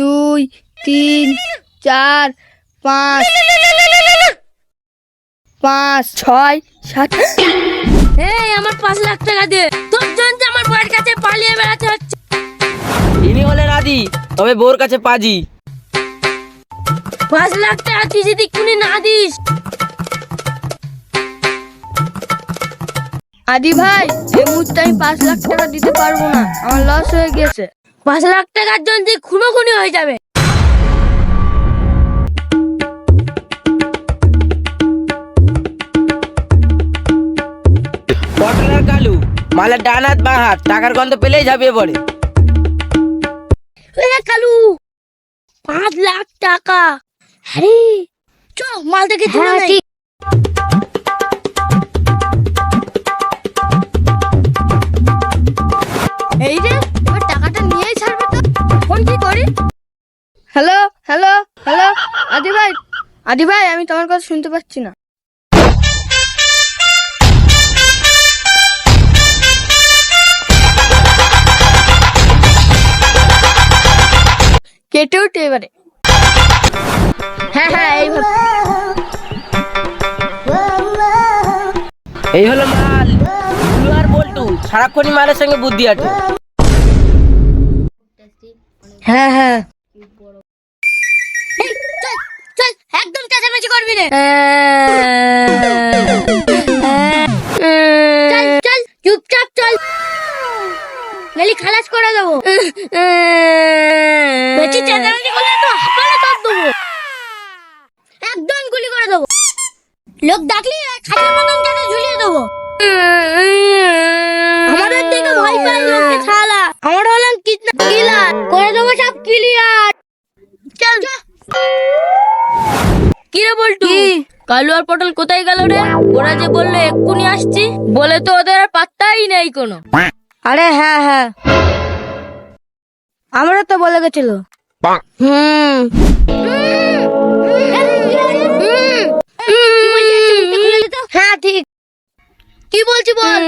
দুই তিন চার পাঁচ। পাঁচ ছয় সাত। এই আমার পাঁচ লাখ টাকা দে। তোর জন্য আমার বউয়ের কাছে পালিয়ে বেড়াতে হচ্ছে। ইনি হলেন আদি তবে বোর কাছে পাজি। পাঁচ লাখ টাকা তুই যদি কুনি না দিস। আদি ভাই এই মুহূর্তে আমি পাঁচ লাখ টাকা দিতে পারব না। আমার লস হয়ে গেছে। পাঁচ লাখ টাকার জন্য তুই খুনো খুনি হয়ে যাবে। পটল আর কালু মালের ডান হাত বাঁ হাত টাকার গন্ধ পেলেই ঝাঁপিয়ে পড়ে। কালু পাঁচ লাখ টাকা। আরে চ মাল থেকে তুলে নেই আদি ভাই আমি তোমার কথা শুনতে পাচ্ছি না। কেটে উঠে এবারে। হ্যাঁ হ্যাঁ এইভাবে। এই হলো মাল আর বল্টু সারাক্ষণই মালের সঙ্গে বুদ্ধি আটে। হ্যাঁ হ্যাঁ। করবি না চল চল চুপচাপ চল। নালি খালাস করে দেবো। বেশি চেঁচামেচি করলে তো হাঁপালে তোর দেবো। একদম গুলি করে দেবো। লোক ডাকলি খাটের মতন কেটে ঝুলিয়ে দেবো? আমাদের দিকে ভয় পায় লোককে আমরা হলাম কিলার করে দেবো সব ক্লিয়ার চল। কি রে বল্টু? কালু আর পটল কোথায় গেল রে? ওরা যে বলল এক্ষুনি আসছি বলে তো ওদের আর পাত্তাই নেই কোনো। আরে হ্যাঁ হ্যাঁ। আমরা তো বলে গেছিল। হুম। হ্যাঁ ঠিক। কি বলছি বল?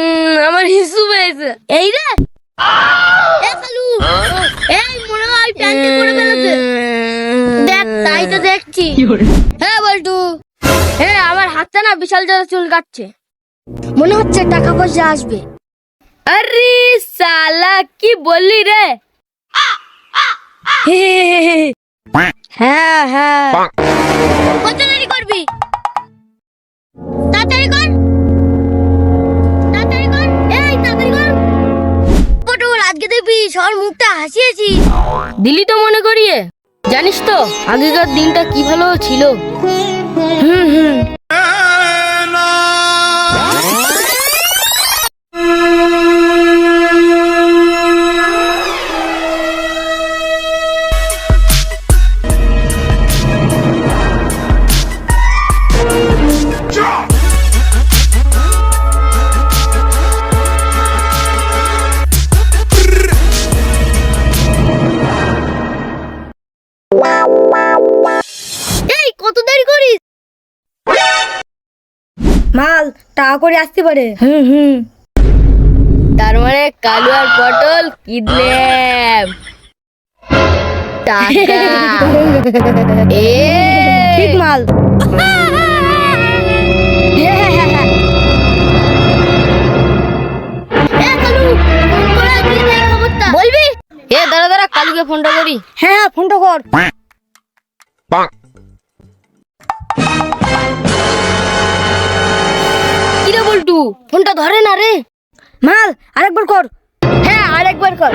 আমার হিসু পেয়েছে। এই রে। এই মনে হয় প্যান্টে পরে ফেলেছে। দেখ তাই তো দেখছি। হ্যাঁ বল্টু। হ্যাঁ আমার হাতটা না বিশাল জোরে চুল কাটছে। মনে হচ্ছে টাকা পয়সা আসবে। আরে সালা কি বললি রে? হ্যাঁ হ্যাঁ। কত দেরি করবি? তাড়াতাড়ি কর। আজকে দেখবি সবার মুখটা হাসিয়েছি। দিলি তো মনে করিয়ে, জানিস তো, আগেকার দিনটা কি ভালো ছিল? হুম হুম। টাকা করে আসতে পারে। হুম হুম। তার মানে কালু আর পটল কিডন্যাপ টাকা। এ। ঠিক মাল। বলবি? এ দাঁড়া দাঁড়া কালুকে ফোনটা করি। হ্যাঁ হ্যাঁ ফোনটা কর। ফোনটা ধরে না রে। মাল আরেকবার কর। হ্যাঁ আরেকবার কর।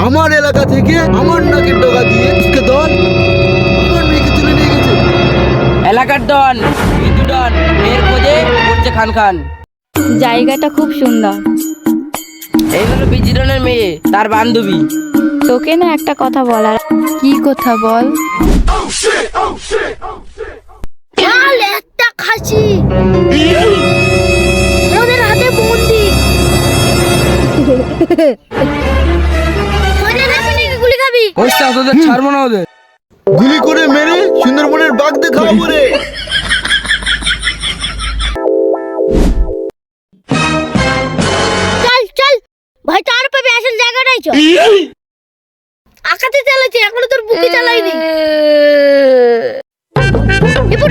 আমার এলাকা থেকে আমার নাকের ডগা দিয়ে উসকে দল আমার মেয়েকে তুলে নিয়ে গেছে। এলাকার ডন বিদ্যু ডন মেয়ের খোঁজে করছে খান খান। জায়গাটা খুব সুন্দর। এই হলো বিজি ডনের মেয়ে তার বান্ধবী। তোকে না একটা কথা বলার কি কথা বল? কাল একটা খাসি। ওদের হাতে বন্দি। মজা লাগবে তোদের ছাড়বো না ওদের। গুলি করে মেরে সুন্দরবনের বাঘ দেখাবো রে। চল চল। ভাই তার পাবে আসল জায়গাটাই চল আকাতে চালাচ্ছে এখনও তোর বুকে চালাইনি এবার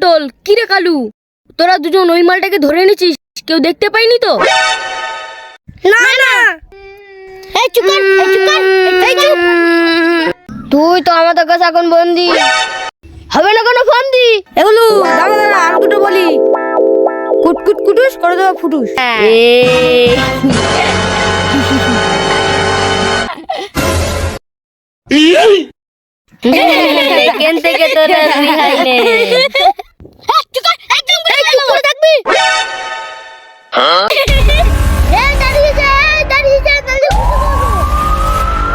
পটল কিরে কালু তোরা দুজন ওই মালটাকে ধরে নিছিস কেউ দেখতে পাইনি তো না না এই চুপ কর এই চুপ কর এই চুপ তুই তো আমাদের কাছে এখন বন্দি হবে না কোনো ফন্দি এগুলো দাঁড়া দাঁড়া আর দুটো বলি কুটকুট কুটুস করে দেবো ফুটুস এখান থেকে তোরা রিহাই নে একদম থাকবি? এই দাঁড়িয়ে যা এই দাঁড়িয়ে যা। তাহলে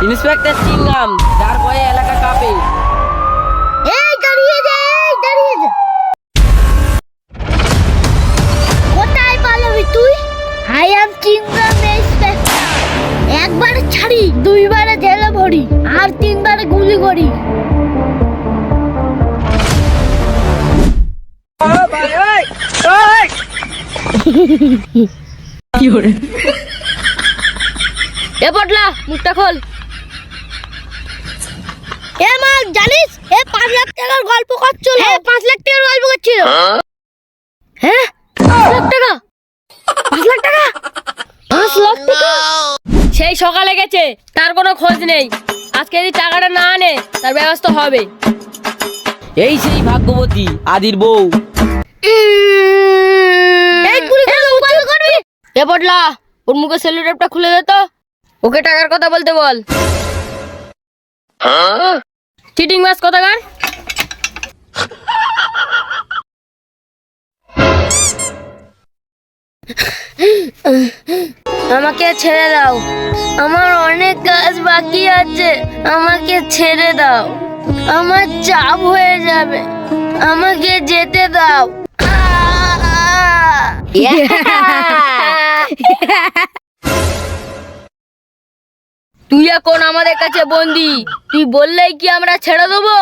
ইন্সপেক্টর চিনলাম যার ভয়ে এলাকা কাঁপে। এই দাঁড়িয়ে যা এই দাঁড়িয়ে যা। কোথায় পালাবি তুই? আই অ্যাম চিংগাম ইন্সপেক্টর একবার ছাড়ি দুইবারে জেলে ভরি আর তিনবারে গুলি করি। এ পটলা মুখটা খোল। এ মা জানিস এ পাঁচ লাখ টাকার গল্প করছিল। হ্যাঁ পাঁচ লাখ টাকার গল্প করছিল। হ্যাঁ? পাঁচ লাখ টাকা? পাঁচ লাখ টাকা? পাঁচ লাখ টাকা? সেই সকালে গেছে তার কোনো খোঁজ নেই। আজকে যদি টাকাটা না আনে তার ব্যবস্থা হবে। এই সেই ভাগ্যবতী আদির বউ এই গুলি করে উপায় করবি এ পটলা ওর মুখে সেলুটেপটা খুলে দে তো। ওকে টাকার কথা বলতে বল। চিটিং মাস কথাকার? আমাকে ছেড়ে দাও। আমার অনেক কাজ বাকি আছে আমাকে ছেড়ে দাও। আমার চাপ হয়ে যাবে আমাকে যেতে দাও। তুই এখন আমাদের কাছে বন্দি। তুই বললেই কি আমরা ছেড়ে দেবো?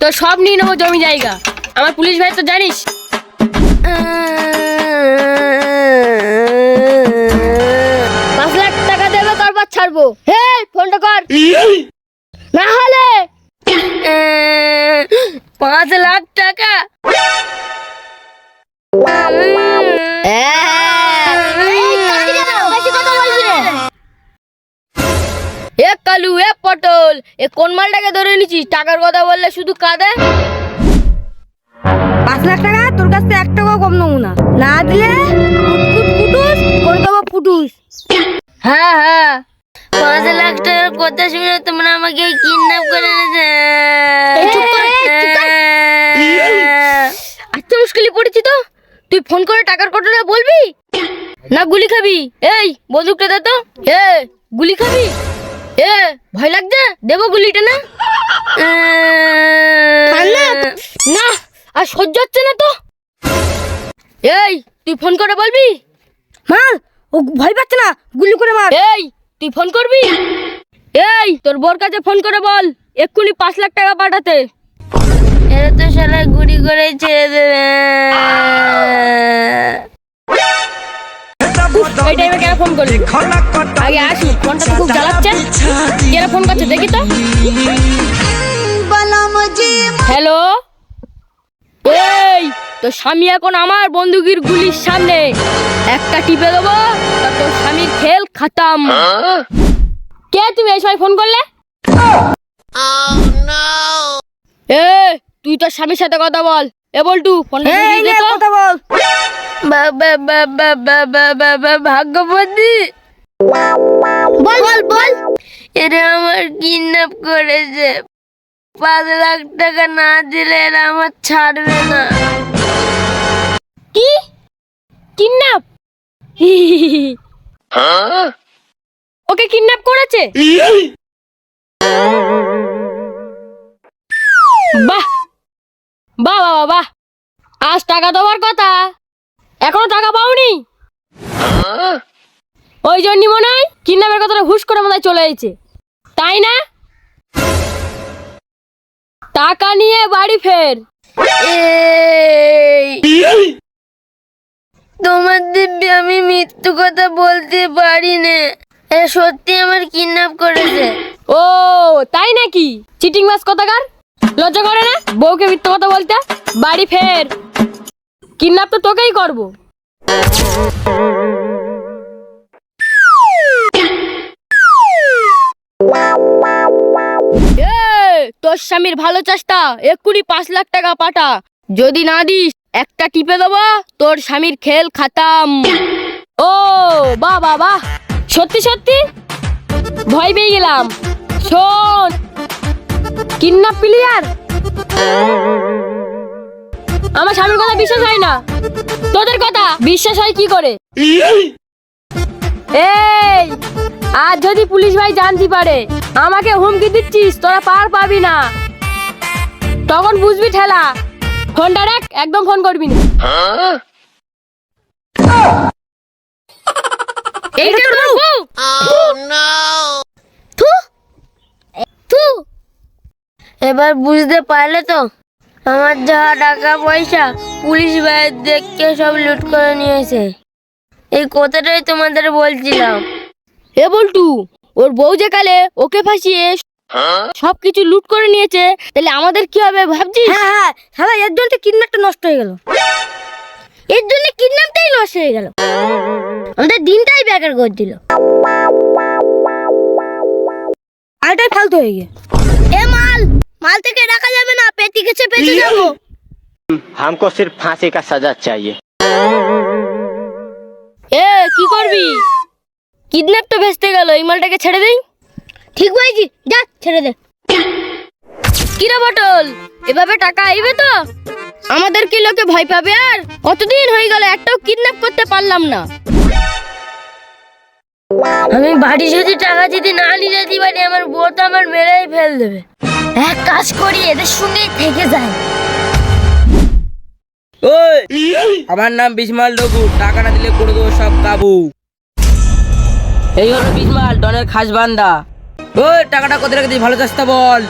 তো সব নিয়ে নেব জমি জায়গা। আমার পুলিশ ভাই তো জানিস? পাঁচ লাখ টাকা দেবে তারপর ছাড়বো। হে ফোনটা কর। না হলে পাঁচ লাখ টাকা এ কালু এ পটল এ কোন মালটাকে ধরে নিছিস টাকার কথা বললে শুধু কাঁদে? পাঁচ লাখ টাকা তোর কাছ থেকে এক টাকাও কম নেব না। না দিলে কুটুস করে দেবো ফুটুস। হ্যাঁ হ্যাঁ। পাঁচ লাখ টাকার কথা শুনে তোমরা আমাকে কিডন্যাপ করে কর। আচ্ছা মুশকিলে পড়েছি তো? তুই ফোন করে টাকার কথাটা বলবি? না গুলি খাবি। এই বন্দুকটা দে তো। এ গুলি খাবি? এ ভয় লাগছে? দেবো গুলিটা না? না আর সহ্য হচ্ছে না তো। এই তুই ফোন করে বলবি? মার ও ভয় পাচ্ছে না। গুলি করে মার। এই তুই ফোন করবি? এই তোর বোর কাছে ফোন করে বল। এক্ষুনি পাঁচ লাখ টাকা পাঠাতে। এরা তো শালা গুড়ি করে ছেড়ে দেবে। উফ, টাইমে কেন ফোন করলি? আগে আসি ফোনটা তো খুব জ্বালাচ্ছে। কেন ফোন করছে দেখি তো। হ্যালো এই তো স্বামী এখন আমার বন্দুকের গুলির সামনে। একটা টিপে দেবো তা তোর স্বামীর খেল খাতাম। কে তুমি এই সময় ফোন করলে? এ তুই তোর স্বামীর সাথে কথা বল। এ বলটু। কথা বল। ভাগ্যবতী। বল বল বল। এরা আমার কিডন্যাপ করেছে। পাঁচ লাখ টাকা না দিলে এরা আমার ছাড়বে না। কি? কিডন্যাপ ওকে কিডন্যাপ করেছে? টাকা দেওয়ার কথা? এখনও টাকা পাওনি? ওই জন্যই মনে হয় কিডন্যাপের কথাটা হুশ করে মনে চলে এসেছে। তাই না? টাকা নিয়ে বাড়ি ফের। তোমার দিব্যি আমি মৃত্যু কথা বলতে পারি না এ সত্যি আমার কিডন্যাপ করেছে। ও তাই নাকি? চিটিং মাস কথাকার? লজ্জা করে না? বউকে মিথ্যে কথা বলতে? বাড়ি ফের। কিডন্যাপ তো তোকেই করব। তোর স্বামীর ভালো চেষ্টা এক্ষুনি পাঁচ লাখ টাকা পাঠা। যদি না দিস একটা টিপে দেবো তোর স্বামীর খেল খাতাম। ও বা বাহ। সত্যি সত্যি? ভয় পেয়ে গেলাম। শোন। Kidnap player? আমার স্বামীর কথা বিশ্বাস হয় না। তোদের কথা বিশ্বাস হয় কি করে? এই আর যদি পুলিশ ভাই জানতে পারে আমাকে হুমকি দিচ্ছিস তোরা পার পাবি না। তখন বুঝবি ঠেলা ফোনটা রাখ একদম ফোন করবি না। এইটা বউ? এবার বুঝতে পারলে তো আমার যা টাকা পয়সা পুলিশ ভাইয়ের দেখে সব লুট করে নিয়েছে। এই কথাটাই তোমাদের বলছিলাম। এ বল্টু ওর বউ যে কালে ওকে ফাঁসিয়ে সবকিছু লুট করে নিয়েছে তাহলে আমাদের কি হবে ভাবছিস? হ্যাঁ হ্যাঁ শালা এর জন্য কিডন্যাপটা নষ্ট হয়ে গেল। এর জন্য কিডন্যাপটাই নষ্ট হয়ে গেল। আমাদের দিনটাই বেকার করে দিল। আরটাই ফালতু হয়ে গিয়ে। মাল মাল থেকে রাখা যাবে না পেটি গেছে পেতে যাবো हमको सिर्फ फांसी का सजा चाहिए এ কি করবি কিডন্যাপ তো ভেস্তে গেল এই মালটাকে ছেড়ে দেই ঠিক বলেছি যা ছেড়ে দে কিরা বটল এভাবে টাকা আইবে তো আমাদের কি লোকে ভয় পাবে আর কতদিন হয়ে গেল একটাও কিডন্যাপ করতে পারলাম না আমি বাড়ি যদি টাকা যদি না নিয়ে যেতে পারি আমার বউ তো আমার মেরেই ফেল দেবে এক কাজ করি এদের সঙ্গেই থেকে যায় ওই আমার নাম বিসমাল ডগু টাকা না দিলে করে দেবো সব কাবু। এই হলো বিসমাল ডনের খাস বান্দা। ওই টাকাটা কত রেখে দিস ভালো চাষটা বল।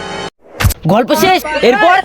গল্প শেষ? এরপর?